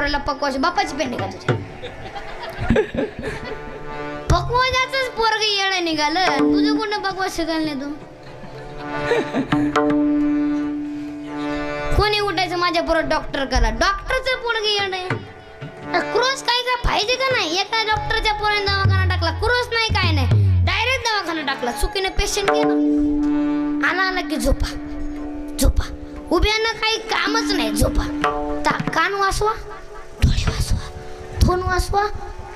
पोराला पकवाज बापाची पेंड का तुझ्या पकवाजाच पोरग येणं निघालं. तुझं कोणतं पकवाज शिकायला नाही तू? कोणी उठायचं माझ्या पोरं डॉक्टर करा. डॉक्टरचं पोरग येड क्रोस काय का पाहिजे का नाही? एका डॉक्टरच्या पोराने दवाखाना टाकला. क्रोस नाही काय नाही. डायरेक्ट दवाखाना टाकला. चुकीने पेशंट गेला आला आला की झोपा. झोपा. उभ्यानं काही कामच नाही. झोपा. ता कान वाचवा फोन वाचवा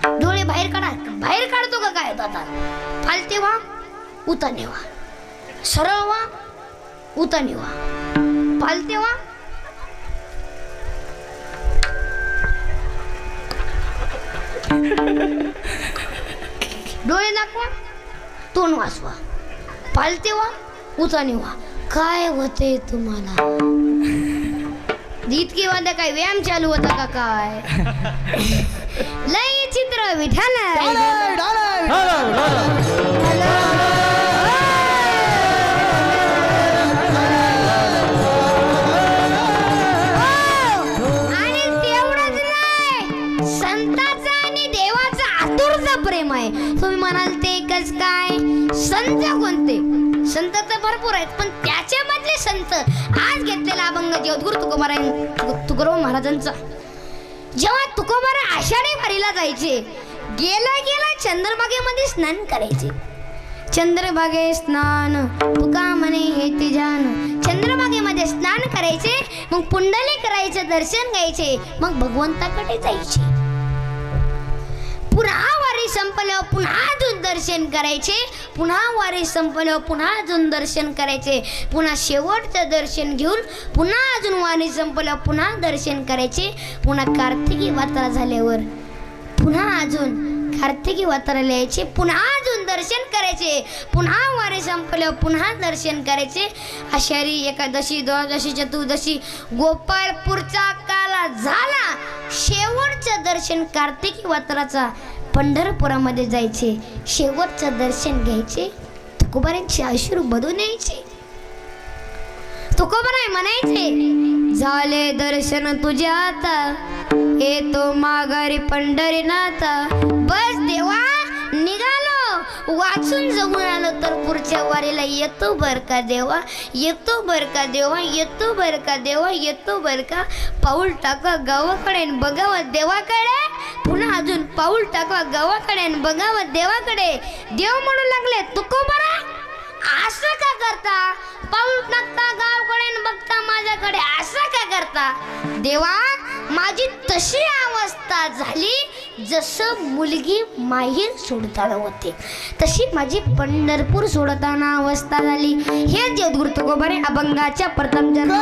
डोळे बाहेर काढा. बाहेर काढतो का काय आता? फालते व्हा उताने व्हा सरळ वा उताने व्हा फालते वा. डोळे दाखवा तोंड वाचवा पालते वा उता व्हा काय होते तुम्हाला? इतकी वाद्या काय व्यायाम चालू होता का काय? लय चित्र विठाल आणि तेवढंच नाही संताचा आणि देवाचा आतुरचा प्रेम आहे. तुम्ही म्हणाल ते कस काय? संत कोणते? संत तर भरपूर आहेत पण त्या त्याच्यामधले संत. आज घेतलेला अभंग ज्योतगुरु तुकोबाराय तुकोबा महाराजांचा. जेव्हा तुकोबारा आषाढी वारीला जायचे गेला गेला चंद्रभागेमध्ये स्नान करायचे. चंद्रभागे स्नान तुका म्हणे हे ते जान. चंद्रभागेमध्ये स्नान करायचे मग पुंडली करायचे दर्शन घ्यायचे मग भगवंताकडे जायचे. पुन्हा संपल्यावर पुन्हा अजून दर्शन करायचे. पुन्हा वारी संपल्यावर पुन्हा अजून दर्शन करायचे. पुन्हा शेवटचं दर्शन घेऊन पुन्हा अजून वारी संपल्यावर पुन्हा दर्शन करायचे. पुन्हा कार्तिकी वात्रा झाल्यावर पुन्हा अजून कार्तिकी वात्रा लिहायचे. पुन्हा अजून दर्शन करायचे. पुन्हा वारे संपल्यावर पुन्हा दर्शन करायचे. आषाढी एकादशी द्वादशी चतुर्दशी गोपाळपूरचा काला झाला. शेवटचं दर्शन कार्तिकी वात्राचा. पंढरपुरामध्ये जायचे. शेवटचं दर्शन घ्यायचे. तुकोबारांचे अश्रू बदून यायचे. तुकोबाराय म्हणायचे झाले दर्शन तुझे आता. येतो माघारी पंढरीनाथा. बस देवा निघा वाचून जगून आलो तर पुढच्या वारीला येतो बर का देवा? येतो बर का देवा? येतो बर का देवा? येतो बर का? पाऊल टाका गावाकडे बघावं देवाकडे. पुन्हा अजून पाऊल टाका गावाकडे बघावं देवाकडे. देव म्हणू लागले तुकोबरा असं का करता? पाऊल टाकता गावकडे बघता माझ्याकडे असं का करता? देवा माझी तशी अवस्था झाली जसं मुलगी माहीर सोडताना होते. तशी माझी पंढरपूर सोडताना अवस्था झाली. हे देवदुर तुकोबारे अभंगाच्या प्रथम जन्म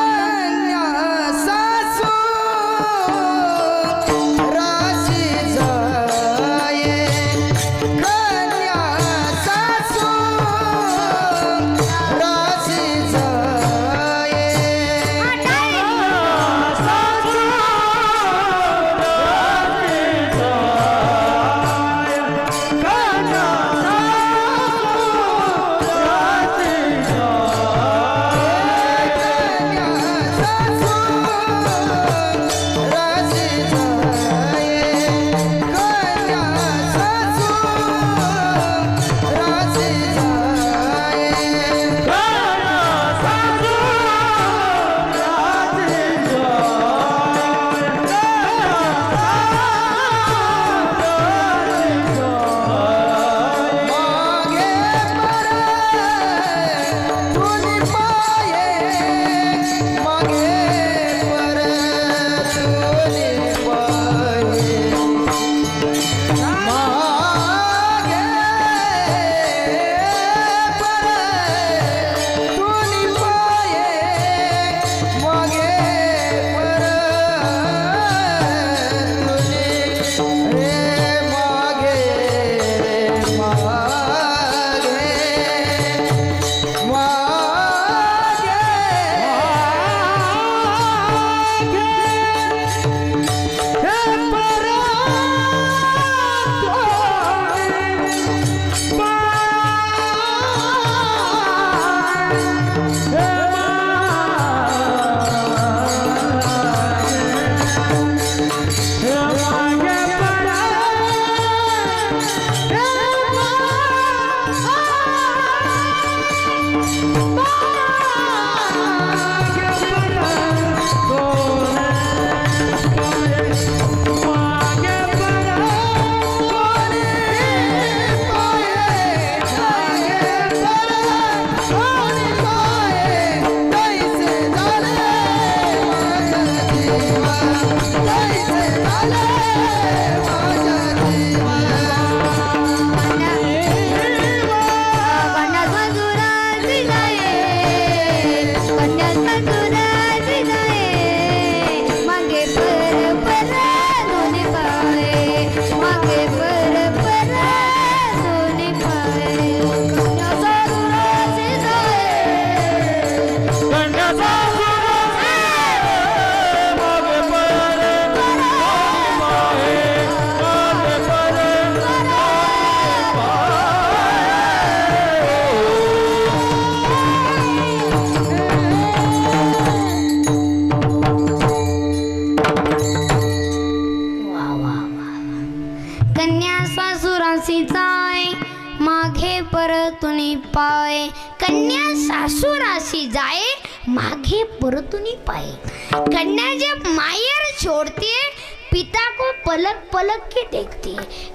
पलक पलक के देखते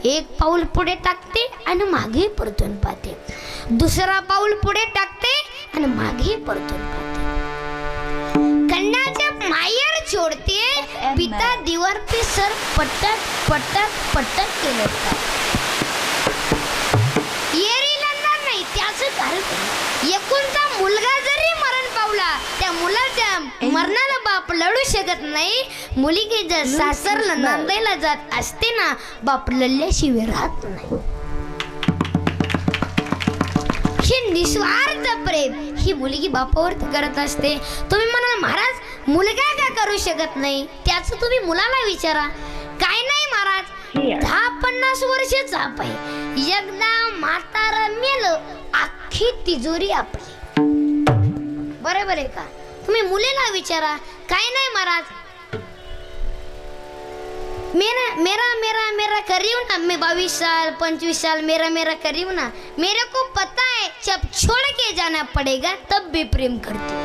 एक पाऊल पुढे टाकते आणि मागे परतून पाहते. दुसरा पाऊल पुढे टाकते आणि मागे परतून पाहते. कन्या जब मायर छोड़ते पिता दीवार पे सर पटक पटक पटक के लगता येरी लागणार नाही त्याचं कारण एकूणचा मुलगा जरी पावला त्या मुलाच्या मरणाला बाप लढू शकत नाही. मुलगी जर सासरला नांदायला जात असते ना बाप लढल्याशिवाय राहत नाही. हे निस्वार्थ प्रेम. ही मुलगी बापावरती करत असते. तुम्ही म्हणाल महाराज मुलगा का करू शकत नाही? त्याचं तुम्ही मुलाला विचारा. काय नाही महाराज. दहा पन्नास वर्षाचा आहे. एकदा म्हातारा मेल अख्खी तिजोरी आपली. बरोबर आहे का? तुम्ही मुलीला विचारा. काय नाही महाराज. मेरा मेरा मेरा मेरा करीव ना. मी बावीस साल पंचवीस साल मेरा मेरा करीव ना. मेरे को पता है जब छोड़ के जाना पड़ेगा तब भी प्रेम करते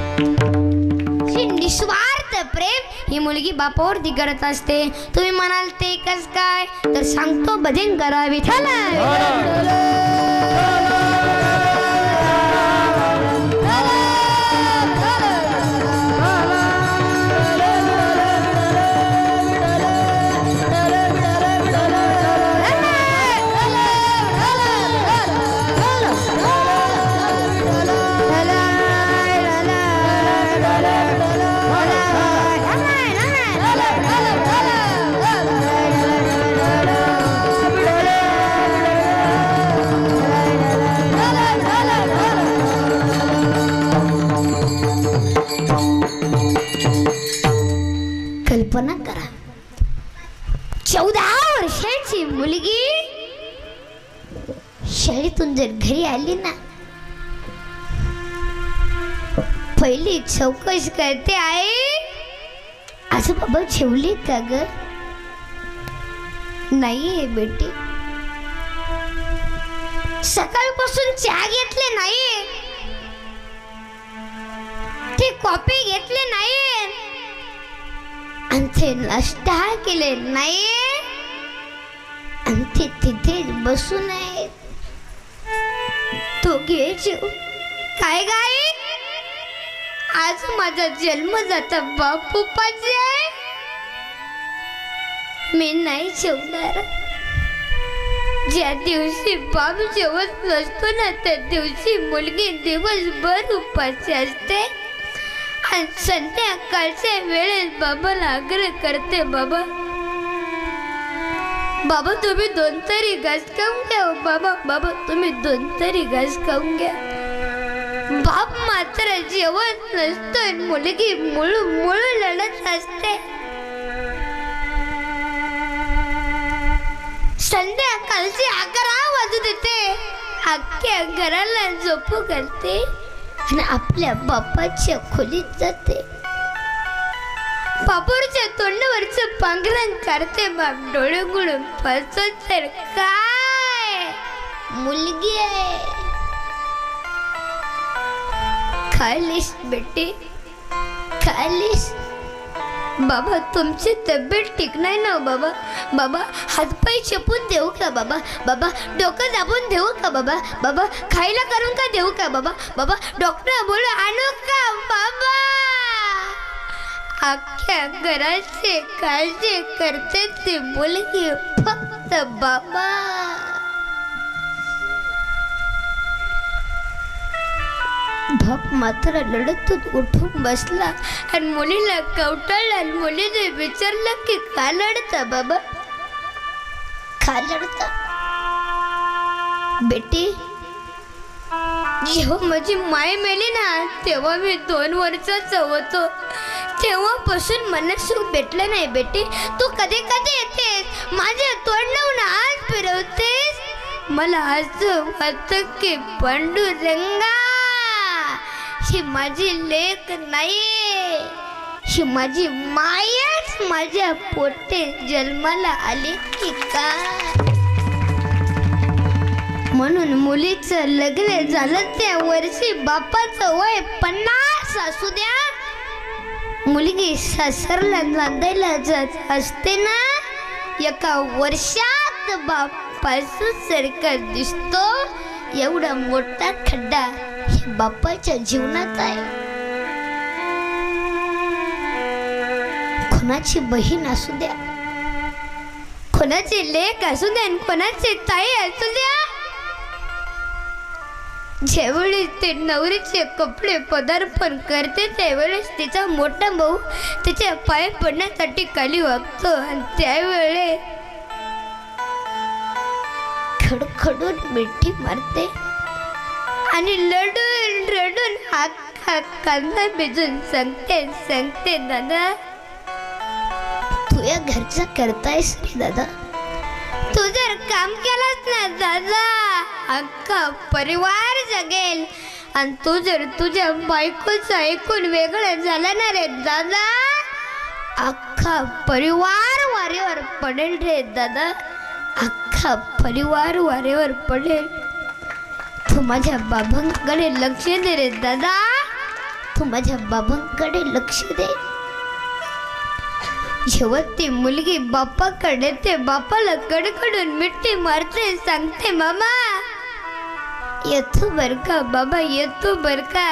निस्वार्थ प्रेम. ही मुलगी बापावरती करत असते. तुम्ही म्हणाल ते कस काय? तर सांगतो भजन करा विठाला जर घरी आली ना पहिली चौकश करते आहे असं बाबा जेवली का ग? नाहीये बेटी. सकाळपासून चहा घेतले नाही ते कॉफी घेतले नाही आणि ते नाश्ता केले नाही आणि ते तिथे बसून आहेत तो घे काय गाय आज माझा जन्म जाता बापू पाहिजे आहे मी नाही जेवणार. ज्या दिवशी बाप जेवत नसतो ना त्या दिवशी मुलगी दिवसभर उपाशी असते. आणि संध्याकाळच्या वेळेस बाबाला आग्रह करते बाबा बाबा तुम्ही दोन तरी घास खाऊन घ्या हो, बाबा. बाबा तुम्ही दोन तरी घास खाऊन घ्या. बाप मात्र जेवण नसतोय मुलगी मुळू मुळू लढत असते. संध्याकाळची अकरा वाजू देते. अख्ख्या घराला झोपू करते आणि आपल्या बापाच्या खोलीत जाते. बापूरच्या तोंडावरचं पांघरण काढते बाप. डोळे गुळून फसतो तर काय? मुलगी आहे. खालीस बेटी. खालीस. बाबा तुमची तब्येत ठीक नाही ना हो बाबा? बाबा हातपाय चपून देऊ का बाबा? बाबा डोकं दाबून देऊ का बाबा? बाबा खायला करून का देऊ का बाबा? बाबा डॉक्टर बोलू आणू का बाबा? अख्ख्या घराचे काळजी करते ती मुलगी फक्त बाबा. बाप मात्र लढतून उठून बसला आणि मुलीला कवटाळला आणि मुलीने विचारलं की का लढता बाबा? का लढता बेटी जेव्हा माझी माय मेली ना तेव्हा मी दोन वर्षाचा होतो. तेव्हापासून मला सुख भेटलं नाही बेटी तू कधी कधी येतेस. माझे तोंड लावून आज फिरवतेस. मला असं वाटतं की पांडुरंगा ही माझी लेख नाही ही माझी मायाच माझ्या पोटे जन्माला आली की का? म्हणून मुलीचं लग्न झालं त्या वर्षी बापाचं वय पन्नास असू द्या. मुलगी सासरला नांदायला जात असते ना? एका वर्षात बापाचं सरकार दिसतो. एवढा मोठा खड्डा हे बापाच्या जीवनात आहे. कोणाची बहीण असू द्या. कोणाचे लेख असू द्या कोणाचे ताई असू द्या. ज्यावेळेस ते नवरीचे कपडे पदार्पण करते त्यावेळेस तिचा मोठा भाऊ तिच्या पाय पडण्यासाठी खाली वागतो आणि त्यावेळे खडखडून मिठी मारते आणि लढून रडून हात हात कांदा भिजून सांगते सांगते दादा तू या घरचं करतायस रे दादा? तू जर काम केलंस ना दादा. अख्खा परिवार जगेल. आणि तू जर तुझ्या बायकोचं ऐकून वेगळं झालं ना रे दादा. अख्खा परिवार वारेवर पडेल रे दादा. अख्खा परिवार वारेवर पडेल. तू माझ्या बाबांकडे लक्ष दे रे दादा. तू माझ्या बाबांकडे लक्ष दे. जेव्हा ती मुलगी बाप्पाकडे ते बापाला कडकडून मिठी मारते सांगते मामा येतो बर का बाबा येतो बर का.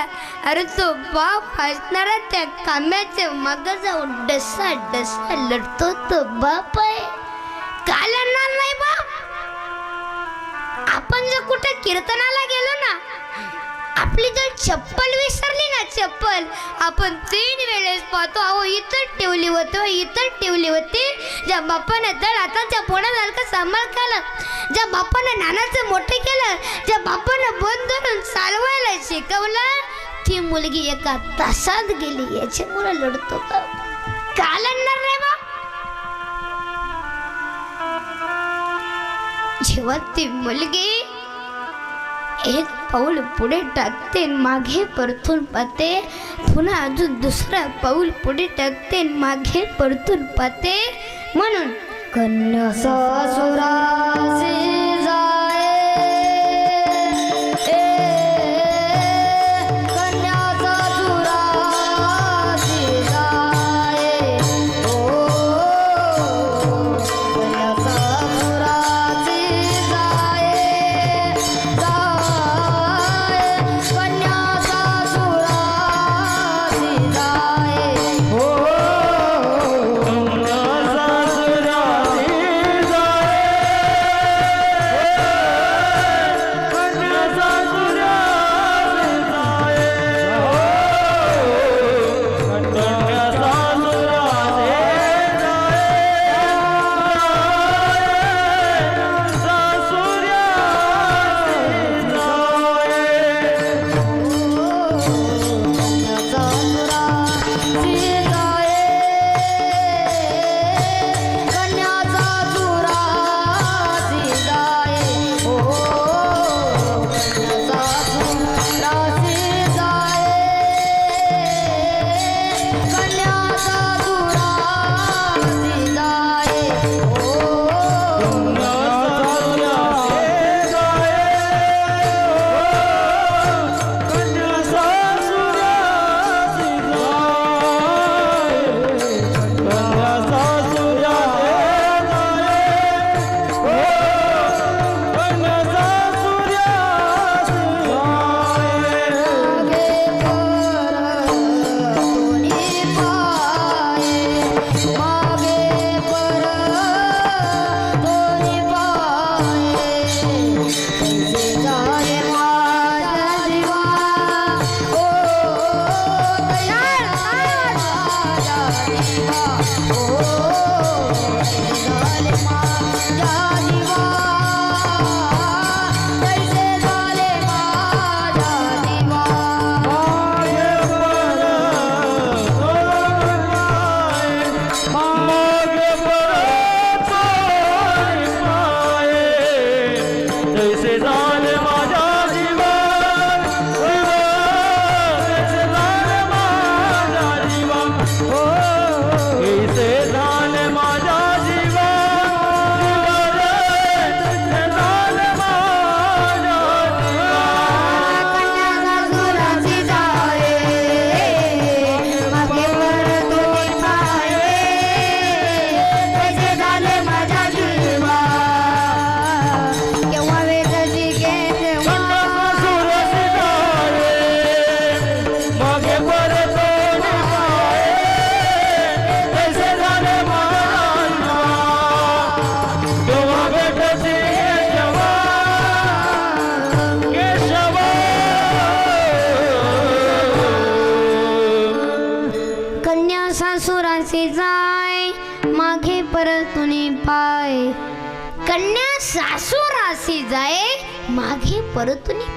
अरे तो बाप असणारा त्या काम्याच्या माग जाऊन डसा डसा लढतो तो बाप आहे. का लढणार नाही बाप? आपण जर कुठे कीर्तनाला गेलो ना आपली जर चप्पल विसरली ना चप्पल आपण तीन वेळेस पाहतो अहो इथं ठेवली होती इथं ठेवली होती. ज्या बापाने तर आताच्या पोणासारखं सांभाळ केला ज्या बाप्पानं नानाचं मोठं केलं ज्या बापानं बंद धरून चालवायला शिकवलं ती मुलगी एका तासात गेली याच्यामुळे लढतो कालणार का लढणार नाही बा जेव्हा ती मुलगी एक पाऊल पुढे टाकते मागे परतून पते. पुन्हा अजून दुसरा पाऊल पुढे टाकते मागे परतून पते. म्हणून कन्या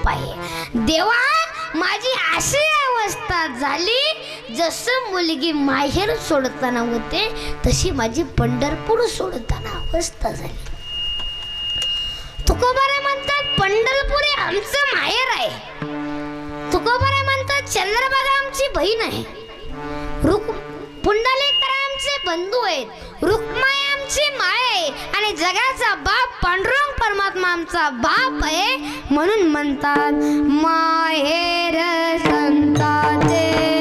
पाहिजे देवा माझी अशी अवस्था झाली जसं मुलगी माहेर सोडताना होते तशी माझी पंढरपूर सोडताना अवस्था झाली. तुकोबारे म्हणतात पंढरपूर हे आमचं माहेर आहे. तुकोबारे म्हणतात चंद्रबागा आमची बहीण आहे. रुक पुंडलेकर आमचे बंधू आहेत. रुक्माई आमची माय आणि जगाचा बाप पांडुरंग परमात्मा आमचा बाप आहे म्हणून म्हणतात माहेर संताचे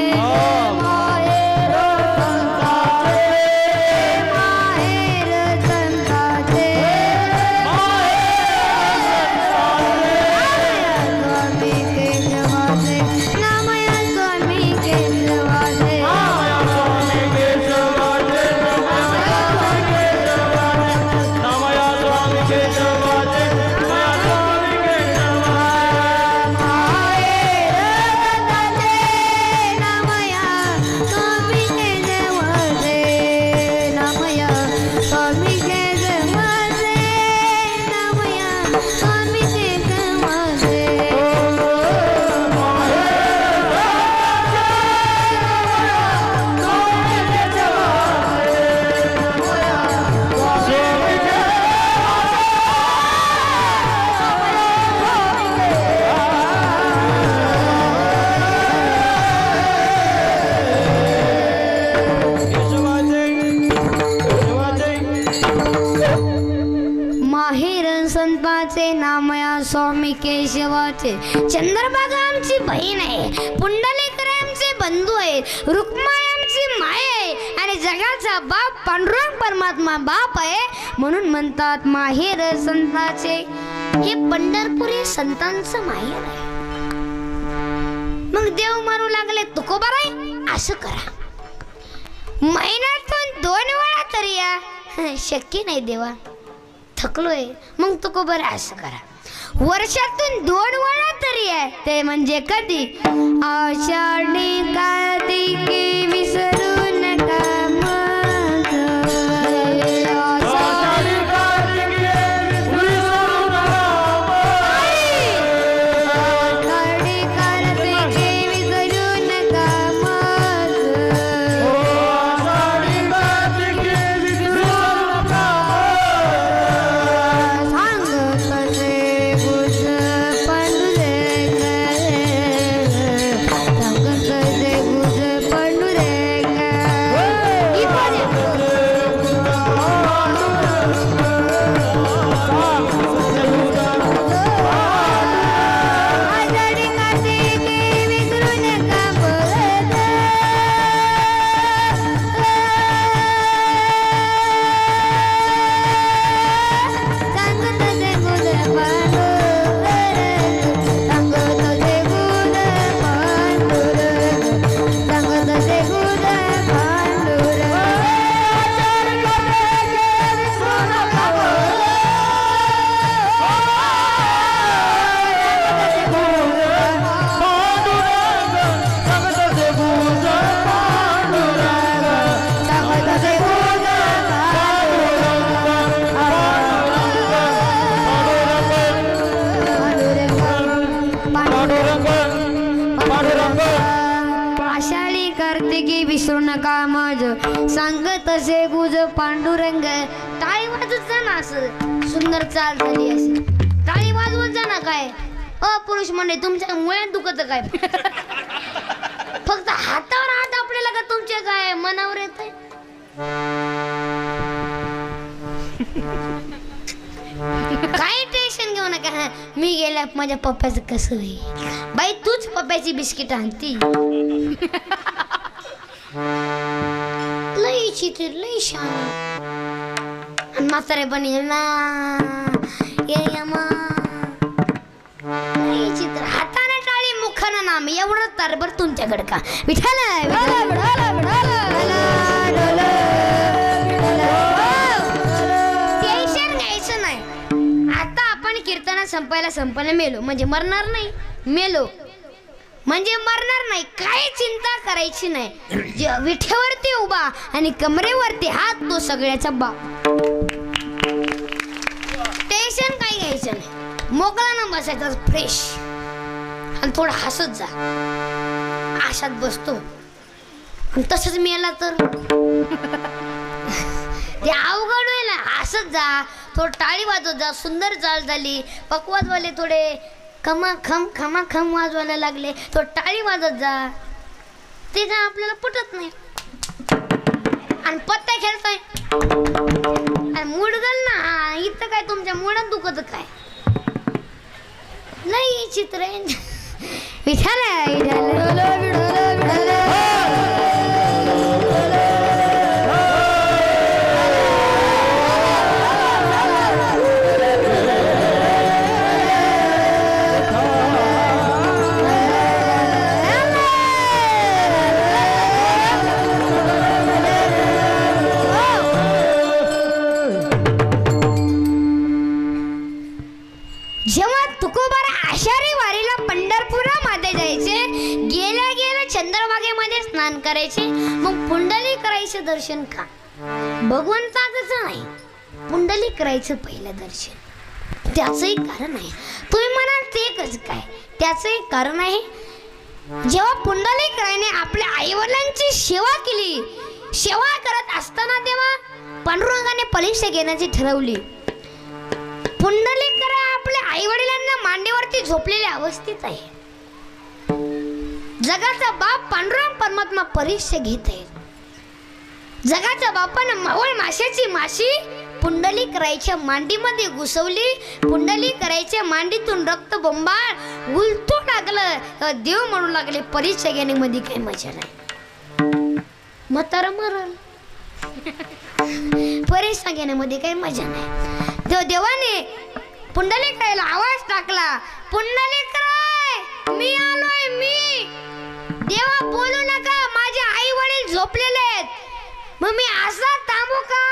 पांडुरंग परमात्मा बाप आहे म्हणून म्हणतात माहेर संताचे. हे पंढरपुरी संतांचं माहेर आहे. मग देव मारू लागले तुकोबाराय असं करा. महिन्यातून दोन वेळा तरी या. शक्य नाही देवा. थकलोय. मग तुको बरं असं करा. वर्षातून दोन वेळा तरी आहे ते म्हणजे कधी? आषाढी कार्तिकी विसरू सांगत असे गुज पांडुरंग. टाळी वाजत जा ना असं. सुंदर चाल झाली असे टाळी वाजवत जा ना काय. अ पुरुष म्हणजे तुमच्या मुळ्यात दुखत काय? फक्त हातावर हात आपल्याला का तुमच्या काय? मनावर येत काही टेन्शन घेऊ नका. मी गेल्या माझ्या पप्प्याचं कसं होईल? बाई तूच पप्प्याची बिस्किट आणती. लई चित्र लई शान आणि म्हातारे पण ना ये यमा लई चित्र हाताने टाळी मुखानं नाम एवढं तरबर तुमच्याकडे का विठाल विठाल विठाल विठाल टेन्शन घ्यायचं नाही आता आपण कीर्तना संपायला संपायला मेलो म्हणजे मरणार नाही मेलो म्हणजे मरणार नाही काही चिंता करायची नाही. विठेवरती उभा आणि कमरेवरती हात तो सगळ्याचा बाप. टेन्शन काही घ्यायचं नाही. मोकळा न बसायचा फ्रेश आणि थोडं हसत जा. आशात बसतो. तसंच मेला तर. ते अवघड होईल. ना हसत जा थोडं टाळी वाजवत जा सुंदर चाल झाली. पकवाजवाले थोडे खमा खम खमा खम वाजवायला लागले. तो टाळी वाजत जा. ते काय आपल्याला पटत नाही. आणि पत्ता खेळतोय. आणि मुडगल ना. इथं काय तुमच्या मुडात दुखत काय? नाही चित्र आहे. विठाल करायचे? मग पुंडली करायचे दर्शन का? भगवंताच नाही. पुंडली करायचं पहिलं दर्शन. त्याचं कारण आहे. तुम्ही म्हणाल ते एकच काय? त्याचं कारण आहे. जेव्हा पुंडलिक रायने आपल्या आईवडिलांची सेवा केली सेवा करत असताना तेव्हा पांडुरंगाने परीक्षा घेण्याची ठरवली. पुंडलिकरा आपल्या आई वडिलांना मांडीवरती झोपलेल्या अवस्थेत आहे. जगाचा बाप पांडुरंग परमात्मा परीक्षा घेत. आहे जगाच्या बापानं मावळ माशाची माशी पुंडली करायच्या मांडीमध्ये घुसवली. पुंडली करायच्या मांडीतून रक्त बोंबाळ उलटू लागलं. देव म्हणू लागले परीक्षा घेण्यामध्ये काही मजा नाही. म्हातारा मरण. परीक्षा घेण्यामध्ये काही मजा नाही. तेव्हा देवाने पुंडलिकाला आवाज टाकला पुंडलिक मी आलोय मी. देवा बोलू नका. माझे आई वडील झोपलेले आहेत. मग मी असा थांबू का?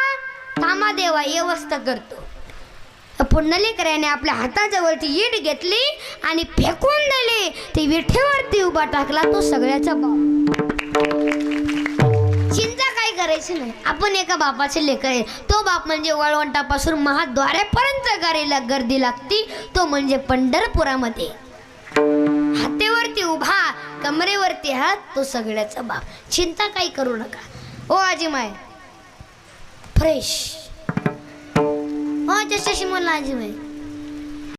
थांबा देवा व्यवस्था करतो. पुंडलिकराने आपल्या हाताजवळची ईट घेतली आणि फेकून दिली. ती विठेवरती उभा टाकला तो सगळ्याचा बाप. चिंता काय करायची नाही. आपण एका बापाचे लेकर आहे. तो बाप म्हणजे वळवंटापासून महाद्वारेपर्यंत गाडीला गर्दी लागती. तो म्हणजे पंढरपुरामध्ये. हातेवरती उभा कमरेवरती हात तो सगळ्याचा बाप. चिंता काही करू नका. ओ आजीमाय फ्रेश हो जशाशी मला आजीमाय